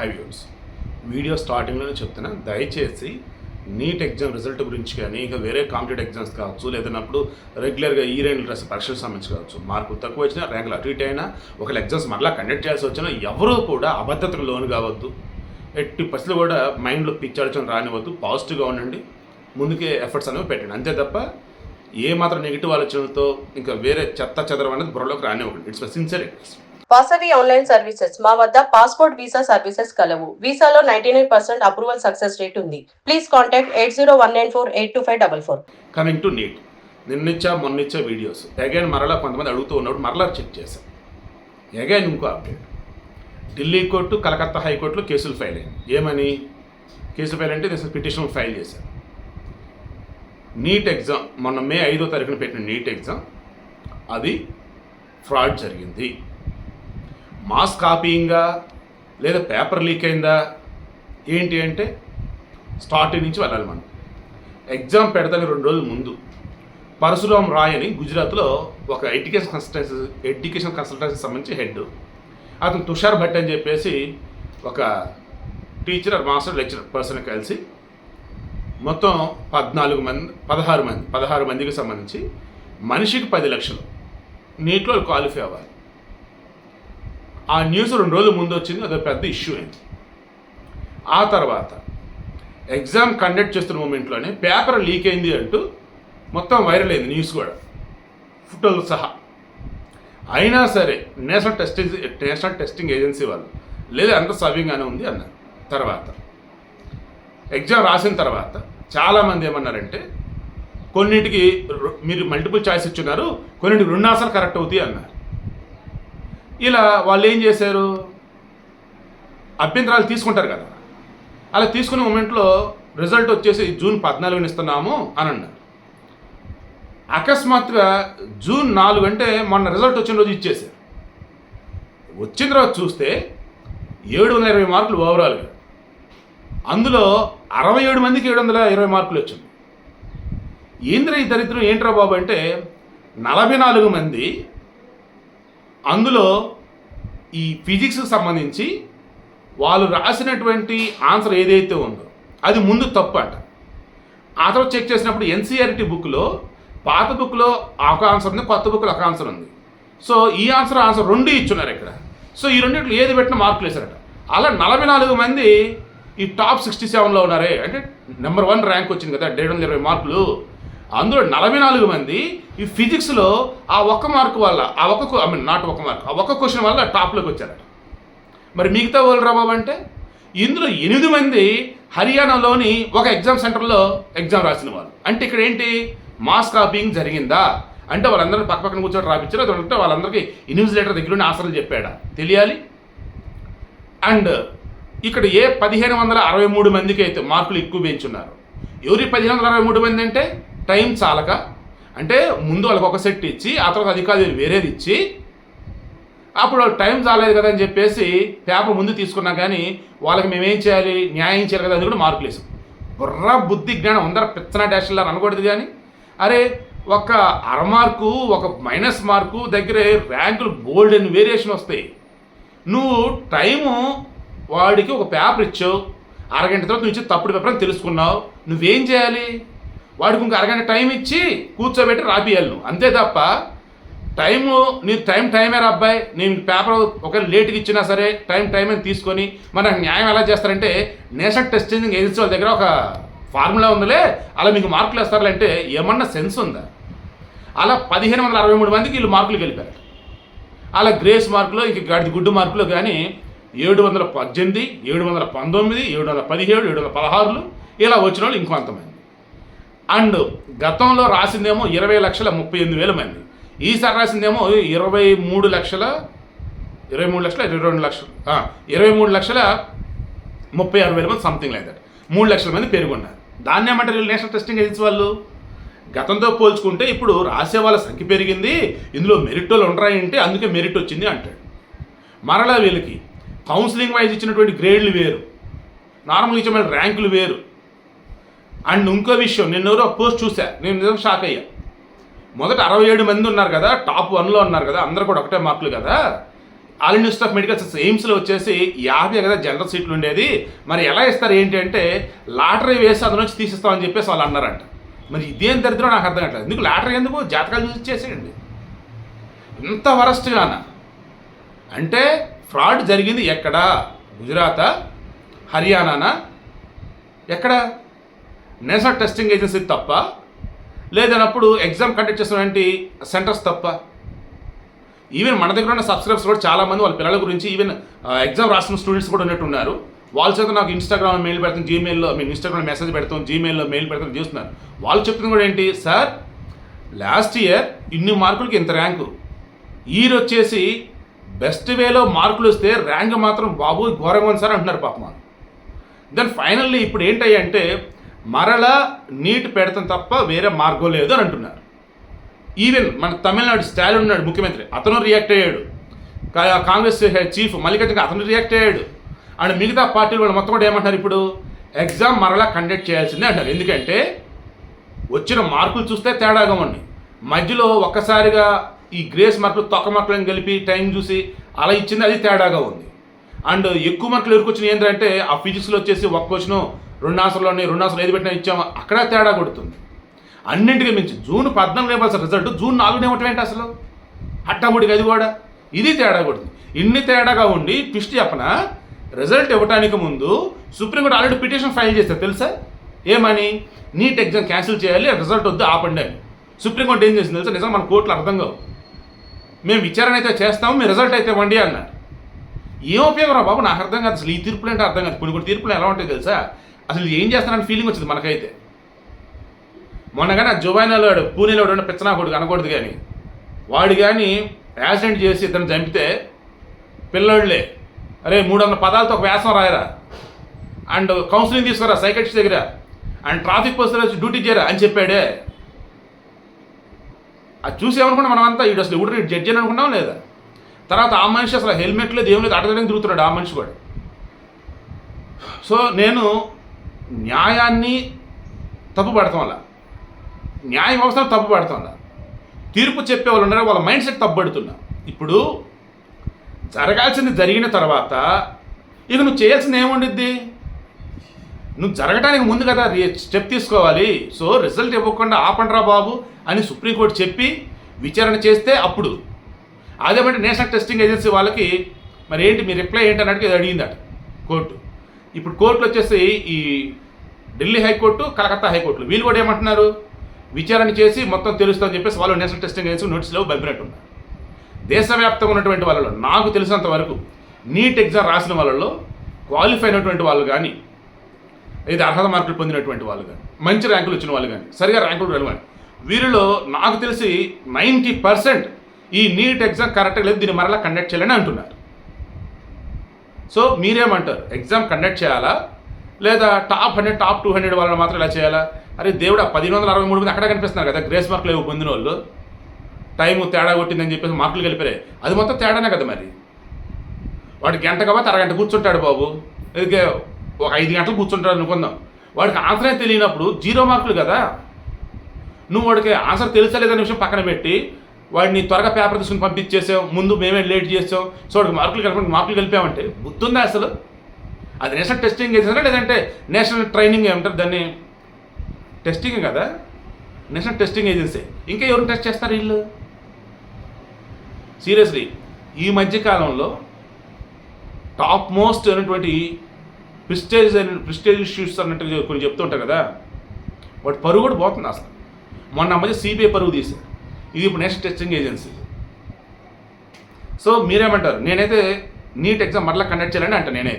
High views video స్టార్టింగ్లోనే చెప్తున్నా దయచేసి నీట్ ఎగ్జామ్ రిజల్ట్ గురించి కానీ ఇంకా వేరే కాంపిటేటివ్ ఎగ్జామ్స్ కావచ్చు లేదన్నప్పుడు రెగ్యులర్గా ఈ రెండు డ్రెస్ పరీక్షలకు సంబంధించి కావచ్చు మార్కులు తక్కువ వచ్చినా ర్యాంకులు అటు ఇటు అయినా ఒకవేళ ఎగ్జామ్స్ మరలా కండక్ట్ చేయాల్సి వచ్చినా ఎవరూ కూడా అబద్ధతకు లోను కావద్దు. ఎట్టి పరిస్థితులు కూడా మైండ్లో పిచ్చార్చడం రానివద్దు పాజిటివ్గా ఉండండి ముందుకే ఎఫర్ట్స్ అనేవి పెట్టండి. అంతే తప్ప ఏ మాత్రం నెగిటివ్ ఆలోచనలతో ఇంకా వేరే చెత్త చెదరం అనేది బుర్రలోకి రానివ్వండి it's sincere request Vasavi online services. మా వద్ద పాస్పోర్ట్ వీసా సర్వీసెస్ కలవు. వీసాలో ninety nine percent approval success rate ఉంది. Please contact eight zero one nine four eight two five double four. Coming to NEET. నిన్నిచ్చా మొన్నిచ్చా వీడియోస్. అగైన్ మరలా కొంతమంది అడుగుతూ ఉన్నప్పుడు మరలా చెక్ చేశాం. అగైన్ ఇంకో అప్డేట్. ఢిల్లీ కోర్టు కలకత్తా హైకోర్టులో కేసులు ఫైల్ అయ్యాయి ఏమని? కేసులు ఫైల్ అంటే దిస్ పిటిషన్ ఫైల్ చేశారు నీట్ ఎగ్జామ్ మొన్న మే ఐదో తారీఖున పెట్టిన నీట్ ఎగ్జామ్ అది ఫ్రాడ్ జరిగింది. మాస్ కాపీయింగా లేదా పేపర్ లీక్ అయిందా? ఏంటి అంటే స్టార్టింగ్ నుంచి వెళ్ళాలి మనం. ఎగ్జామ్ పెడతాని రెండు రోజుల ముందు పరశురామ్ రాయ్ అని గుజరాత్లో ఒక ఎడ్యుకేషన్ కన్సల్టెన్సీ ఎడ్యుకేషన్ కన్సల్టెన్సీ సంబంధించి హెడ్ అతను తుషార్ భట్ అని చెప్పేసి ఒక టీచర్ మాస్టర్ లెక్చరర్ పర్సన్ కలిసి మొత్తం పద్నాలుగు మంది పదహారు మంది పదహారు మందికి సంబంధించి మనిషికి పది లక్షలు. నీటిలో క్వాలిఫై అవ్వాలి. ఆ న్యూస్ రెండు రోజుల ముందు వచ్చింది అది పెద్ద ఇష్యూ అయింది. ఆ తర్వాత ఎగ్జామ్ కండక్ట్ చేస్తున్న మూమెంట్లోనే పేపర్ లీక్ అయింది అంటూ మొత్తం వైరల్ అయింది న్యూస్ కూడా. ఫోటోలు సహా. అయినా సరే national testing national testing agency వాళ్ళు లేదా అంత సవ్యంగానే ఉంది అన్నారు. తర్వాత ఎగ్జామ్ రాసిన తర్వాత చాలామంది ఏమన్నారంటే కొన్నిటికి మీరు మల్టిపుల్ చాయిస్ ఇచ్చున్నారు కొన్నిటికి రెండు ఆసలు కరెక్ట్ అవుతాయి అన్నారు. ఇలా వాళ్ళు ఏం చేశారు? అభ్యంతరాలు తీసుకుంటారు కదా. అలా తీసుకున్న మూమెంట్లో రిజల్ట్ వచ్చేసి జూన్ పద్నాలుగున ఇస్తున్నాము అని అన్నారు. అకస్మాత్తుగా జూన్ నాలుగు అంటే మొన్న రిజల్ట్ వచ్చిన రోజు ఇచ్చేసారు వచ్చిన తర్వాత చూస్తే ఏడు వందల ఇరవై మార్కులు ఓవరాల్గా అందులో అరవై ఏడు మందికి ఏడు వందల ఇరవై మార్కులు వచ్చింది. ఏంద్ర ఈ దరిద్రం ఏంట్రా బాబు అంటే నలభై నాలుగు మంది అందులో ఈ ఫిజిక్స్కి సంబంధించి వాళ్ళు రాసినటువంటి ఆన్సర్ ఏదైతే ఉందో అది ముందు తప్పు అంట. ఆ తర్వాత చెక్ చేసినప్పుడు ఎన్సీఆర్టీ బుక్లో పాత బుక్లో ఒక ఆన్సర్ ఉంది కొత్త బుక్లో ఒక ఆన్సర్ ఉంది. సో ఈ ఆన్సర్ ఆన్సర్ రెండు ఇచ్చున్నారు ఇక్కడ. సో ఈ రెండింటిలో ఏది పెట్టిన మార్కులు వేశారట. అలా నలభై నాలుగు మంది ఈ టాప్ సిక్స్టీ సెవెన్లో ఉన్నారే. అంటే నెంబర్ వన్ ర్యాంక్ వచ్చింది కదా ఏడు వందల ఇరవై మార్కులు. అందులో నలభై నాలుగు మంది ఈ ఫిజిక్స్లో ఆ ఒక్క మార్కు వల్ల ఆ ఒక్క ఐ మీన్ నాట్ ఒక మార్క్ ఆ ఒక్క క్వశ్చన్ వల్ల టాప్లోకి వచ్చారట. మరి మిగతా వాళ్ళు రాబాబు అంటే ఇందులో ఎనిమిది మంది హర్యానాలోని ఒక ఎగ్జామ్ సెంటర్లో ఎగ్జామ్ రాసిన వాళ్ళు. అంటే ఇక్కడ ఏంటి? మాస్ కాపీయింగ్ జరిగిందా? అంటే వాళ్ళందరూ పక్క పక్కన కూర్చొని రాపించారు? అది అంటే వాళ్ళందరికీ ఇన్విజిలేటర్ దగ్గర ఉండి ఆసరాలు చెప్పాడా? తెలియాలి. అండ్ ఇక్కడ ఏ పదిహేను వందల అరవై మూడు మందికి అయితే మార్కులు ఎక్కువ పెంచున్నారు? ఎవరి పదిహేను వందల అరవై మూడు మంది అంటే టైం చాలక అంటే ముందు వాళ్ళకి ఒక సెట్ ఇచ్చి ఆ తర్వాత అధికారులు వేరేది ఇచ్చి అప్పుడు టైం చాలేదు కదా అని చెప్పేసి పేపర్ ముందు తీసుకున్నా కానీ వాళ్ళకి మేమేం చేయాలి న్యాయం చేయాలి కదా అది కూడా మార్కులు వేసాం. బుర్ర బుద్ధి జ్ఞానం అందరూ పిచ్చన డాష్లా అనకూడదు కానీ అరే ఒక అర మార్కు ఒక మైనస్ మార్కు దగ్గరే ర్యాంకులు బోల్డ్ అని వేరియేషన్ వస్తాయి నువ్వు టైము వాడికి ఒక పేపర్ ఇచ్చావు అరగంట తర్వాత నువ్వు ఇచ్చే తప్పుడు పేపర్ అని తెలుసుకున్నావు నువ్వేం చేయాలి? వాడికి ఇంకా అరగంట టైం ఇచ్చి కూర్చోబెట్టి రాపియాలను అంతే తప్ప టైము నీ టైం టైమే అబ్బాయి. నేను పేపర్ ఒకవేళ లేట్గా ఇచ్చినా సరే టైం టైం అని తీసుకొని మనకు న్యాయం ఎలా చేస్తారంటే నేషనల్ టెస్టింగ్ ఏజెన్సీ వాళ్ళ దగ్గర ఒక ఫార్ములా ఉందిలే. అలా మీకు మార్కులు వేస్తారంటే అంటే ఏమన్నా సెన్స్ ఉందా? అలా పదిహేను వందల అరవై మూడు మందికి వీళ్ళు మార్కులు గెలిపారు. అలా గ్రేస్ మార్కులో ఇంక గడిది గుడ్డు మార్కులు కానీ ఏడు వందల పద్దెనిమిది ఏడు వందల పంతొమ్మిది ఏడు వందల పదిహేడు ఏడు వందల పదహారులు ఇలా వచ్చిన వాళ్ళు ఇంకొంతమంది. అండ్ గతంలో రాసిందేమో ఇరవై లక్షల ముప్పై ఎనిమిది వేల మంది. ఈసారి రాసిందేమో ఇరవై మూడు లక్షల ఇరవై మూడు లక్షల ఇరవై రెండు లక్షలు. ఇరవై మూడు లక్షల ముప్పై ఆరు వేల మంది సంథింగ్ లైక్ దట్ మూడు లక్షల మంది పెరుగున్నారు దాన్ని ఏమంటారు నేషనల్ టెస్టింగ్ ఏజెన్సీ వాళ్ళు? గతంతో పోల్చుకుంటే ఇప్పుడు రాసే వాళ్ళ సంఖ్య పెరిగింది ఇందులో మెరిట్ వాళ్ళు అందుకే మెరిట్ వచ్చింది అంటాడు. మరలా వీళ్ళకి కౌన్సిలింగ్ వైజ్ ఇచ్చినటువంటి గ్రేడ్లు వేరు. నార్మల్ ఇచ్చిన ర్యాంకులు వేరు. అండ్ ఇంకో విషయం నేను ఎవరో పోస్ట్ చూసా నేను నిజంగా షాక్ అయ్యా. మొదట అరవై ఏడు మంది ఉన్నారు కదా టాప్ వన్లో ఉన్నారు కదా అందరు కూడా ఒకటే మార్కులు కదా. All institute of medical science ఎయిమ్స్లో వచ్చేసి యాభై కదా జనరల్ సీట్లు ఉండేది. మరి ఎలా ఇస్తారు ఏంటి అంటే లాటరీ వేసి అందులో నుంచి తీసిస్తామని చెప్పేసి వాళ్ళు అన్నారంట. మరి ఇదేం దరిద్రం నాకు అర్థం కావట్లేదు. ఎందుకు లాటరీ ఎందుకు? జాతకాలు చూసి చేసేయండి ఇంత వరస్ట్గానా అంటే ఫ్రాడ్ జరిగింది ఎక్కడ? గుజరాతా? హర్యానానా? ఎక్కడ? నేషనల్ టెస్టింగ్ ఏజెన్సీ తప్ప? లేదన్నప్పుడు ఎగ్జామ్ కండక్ట్ చేసినటువంటి సెంటర్స్ తప్ప. ఈవెన్ మన దగ్గర ఉన్న సబ్స్క్రైబర్స్ కూడా చాలామంది వాళ్ళ పిల్లల గురించి ఈవెన్ ఎగ్జామ్ రాసిన స్టూడెంట్స్ కూడా ఉన్నట్టున్నారు. వాళ్ళ చేత నాకు ఇన్స్టాగ్రామ్ మెయిల్ పెడతాం జీమెయిల్లో మేము ఇన్స్టాగ్రామ్ మెసేజ్ పెడతాం జీమెయిల్లో మెయిల్ పెడతాం చేస్తున్నారు. వాళ్ళు చెప్తుంది కూడా ఏంటి? సార్ లాస్ట్ ఇయర్ ఇన్ని మార్కులకి ఇంత ర్యాంకు. ఈయన వచ్చేసి బెస్ట్ వేలో మార్కులు వస్తే ర్యాంక్ మాత్రం బాబు ఘోరంగా ఉంది సార్ అంటున్నారు పాప దెన్ ఫైనల్లీ ఇప్పుడు ఏంటంటే మరలా నీట్ పెడతాం తప్ప వేరే మార్గం లేదు అని అంటున్నారు. ఈవెన్ మన తమిళనాడు స్టాలిన్ ఉన్నాడు ముఖ్యమంత్రి అతను రియాక్ట్ అయ్యాడు. కాంగ్రెస్ చీఫ్ మల్లికార్జున అతను రియాక్ట్ అయ్యాడు. అండ్ మిగతా పార్టీలు వాళ్ళు మొత్తం కూడా ఏమంటున్నారు ఇప్పుడు? ఎగ్జామ్ మరలా కండక్ట్ చేయాల్సిందే అంటారు ఎందుకంటే వచ్చిన మార్కులు చూస్తే తేడాగా ఉన్నాయి మధ్యలో ఒక్కసారిగా ఈ గ్రేస్ మార్కులు తొక్క మార్కులను కలిపి టైం చూసి అలా ఇచ్చింది అది తేడాగా ఉంది. అండ్ ఎక్కువ మార్కులు ఎదుర్కొచ్చిన ఏంటంటే ఆ ఫిజిక్స్లో వచ్చేసి ఒక్క క్వశ్చన్ రెండు ఆన్సర్లోనే ఏది పెట్టినా ఇచ్చాము? అక్కడ తేడా కొడుతుంది. అన్నింటికి మించి జూన్ పద్నాలుగు ఇవ్వాల్సిన రిజల్ట్ జూన్ నాలుగు ఇవ్వటం ఏంటి అసలు. హట్టాముడికి అది కూడా. ఇది తేడా కొడుతుంది. ఇన్ని తేడాగా ఉండి ట్విస్ట్ చెప్పన? రిజల్ట్ ఇవ్వడానికి ముందు సుప్రీంకోర్టు ఆల్రెడీ పిటిషన్ ఫైల్ చేస్తారు తెలుసా? ఏమని? నీట్ ఎగ్జామ్ క్యాన్సిల్ చేయాలి రిజల్ట్ వద్దు ఆపండి అని. సుప్రీంకోర్టు ఏం చేసింది తెలుసా? నిజంగా మన కోర్టులు అర్థం కావు. మేము విచారణ అయితే చేస్తాము మీ రిజల్ట్ అయితే ఇవ్వండి అన్నారు. ఏం ఉపయోగం రా బాబు? నాకు అర్థం కాదు అసలు. ఈ తీర్పులు అంటే అర్థం కాదు. కొన్ని కొన్ని తీర్పులు ఎలా ఉంటాయి తెలుసా? అసలు ఏం చేస్తానని ఫీలింగ్ వచ్చింది మనకైతే. మొన్నగానే జువైనలో పూణేలో ఉన్న పిచ్చనా కొడుకు అనకూడదు కానీ వాడు కానీ యాక్సిడెంట్ చేసి ఇతను చంపితే పిల్లోళ్ళే. అరే మూడు వందల పదాలతో ఒక వ్యాసం రాయరా. అండ్ కౌన్సిలింగ్ తీసుకురా సైకట్రిస్ట్ దగ్గర. అండ్ ట్రాఫిక్ పోలీసులు వచ్చి డ్యూటీ చేయరా అని చెప్పాడే. అది చూసి ఏమనుకున్నాం మనం అంతా ఇటు అసలు ఇప్పుడు జడ్జి అని అనుకున్నాం లేదా? తర్వాత ఆ మనిషి అసలు హెల్మెట్ లేదు ఏం లేదు అడగడానికి తిరుగుతున్నాడు ఆ మనిషి కూడా సో నేను న్యాయాన్ని తప్పు పడతాం అలా న్యాయ వ్యవస్థను తప్పు పడతాం అలా తీర్పు చెప్పే వాళ్ళు ఉన్నారో వాళ్ళ మైండ్ సెట్ తప్పుపడుతున్నా ఇప్పుడు జరగాల్సింది జరిగిన తర్వాత ఇక నువ్వు చేయాల్సింది ఏముండిద్ది? నువ్వు జరగడానికి ముందు కదా స్టెప్ తీసుకోవాలి. సో రిజల్ట్ ఇవ్వకుండా ఆపండ్రా బాబు అని సుప్రీంకోర్టు చెప్పి విచారణ చేస్తే అప్పుడు. అదేమంటే నేషనల్ టెస్టింగ్ ఏజెన్సీ వాళ్ళకి మరి ఏంటి మీ రిప్లై ఏంటి? అన్నట్టు ఇది అడిగిందట కోర్టు. ఇప్పుడు కోర్టులు వచ్చేసి ఈ ఢిల్లీ హైకోర్టు కలకత్తా హైకోర్టులు. వీళ్ళు కూడా ఏమంటున్నారు? విచారణ చేసి మొత్తం తెలుస్తుందని చెప్పేసి వాళ్ళు నేషనల్ టెస్టింగ్ ఏజెన్సీ నోటీసులో పంపినట్టున్నారు దేశవ్యాప్తంగా ఉన్నటువంటి వాళ్ళలో నాకు తెలిసినంత వరకు నీట్ ఎగ్జామ్ రాసిన వాళ్ళలో క్వాలిఫై అయినటువంటి వాళ్ళు కానీ ఇది అర్హత మార్కులు పొందినటువంటి వాళ్ళు కానీ మంచి ర్యాంకులు వచ్చిన వాళ్ళు కానీ సరిగా ర్యాంకులు వెళ్ళమని వీరిలో నాకు తెలిసి నైంటీ పర్సెంట్ ఈ నీట్ ఎగ్జామ్ కరెక్ట్గా లేదు దీన్ని మరలా కండక్ట్ చేయాలని అంటున్నారు. సో మీరేమంటారు? ఎగ్జామ్ కండక్ట్ చేయాలా? లేదా top hundred top two hundred వాళ్ళని మాత్రం ఇలా చేయాలా? అరే దేవుడు పదిహేను వందల అరవై మూడు మంది అక్కడ కనిపిస్తున్నారు కదా గ్రేస్ మార్కులు ఏవో పొందిన వాళ్ళు టైం తేడా కొట్టిందని చెప్పేసి మార్కులు కలిపారే అది మొత్తం తేడానే కదా మరి. వాడు గంట కాబట్టి అరగంట కూర్చుంటాడు బాబు. ఇదిగే ఒక ఐదు గంటలు కూర్చుంటాడు అనుకుందాం. వాడికి ఆన్సరే తెలియనప్పుడు జీరో మార్కులు కదా. నువ్వు వాడికి ఆన్సర్ తెలుసా లేదనే విషయం పక్కన పెట్టి వాడిని త్వరగా పేపర్ తీసుకుని పంపించేసాం ముందు మేమే లేట్ చేసాం. సో వాడికి మార్కులు కలిపి మార్కులు కలిపామంటే గుర్తుందా అసలు? అది నేషనల్ టెస్టింగ్ చేసినా లేదంటే నేషనల్ ట్రైనింగ్ ఏమంటారు దాన్ని? టెస్టింగ్ కదా? National testing agency. ఇంకా ఎవరు టెస్ట్ చేస్తారు వీళ్ళు? సీరియస్లీ ఈ మధ్యకాలంలో టాప్ మోస్ట్ అయినటువంటి ప్రిస్టేజ్ అయిన ప్రిస్టేజ్ ఇష్యూస్ అన్నట్టు కొన్ని చెప్తూ ఉంటారు కదా? వాటి పరుగు కూడా పోతుంది అసలు. మొన్న మధ్య సిబిఐ పరుగు తీశారు. ఇది ఇప్పుడు నెక్స్ట్ టెస్టింగ్ ఏజెన్సీ సో మీరేమంటారు? నేనైతే నీట్ ఎగ్జామ్ మరలా కండక్ట్ చేయాలని అంట నేనైతే.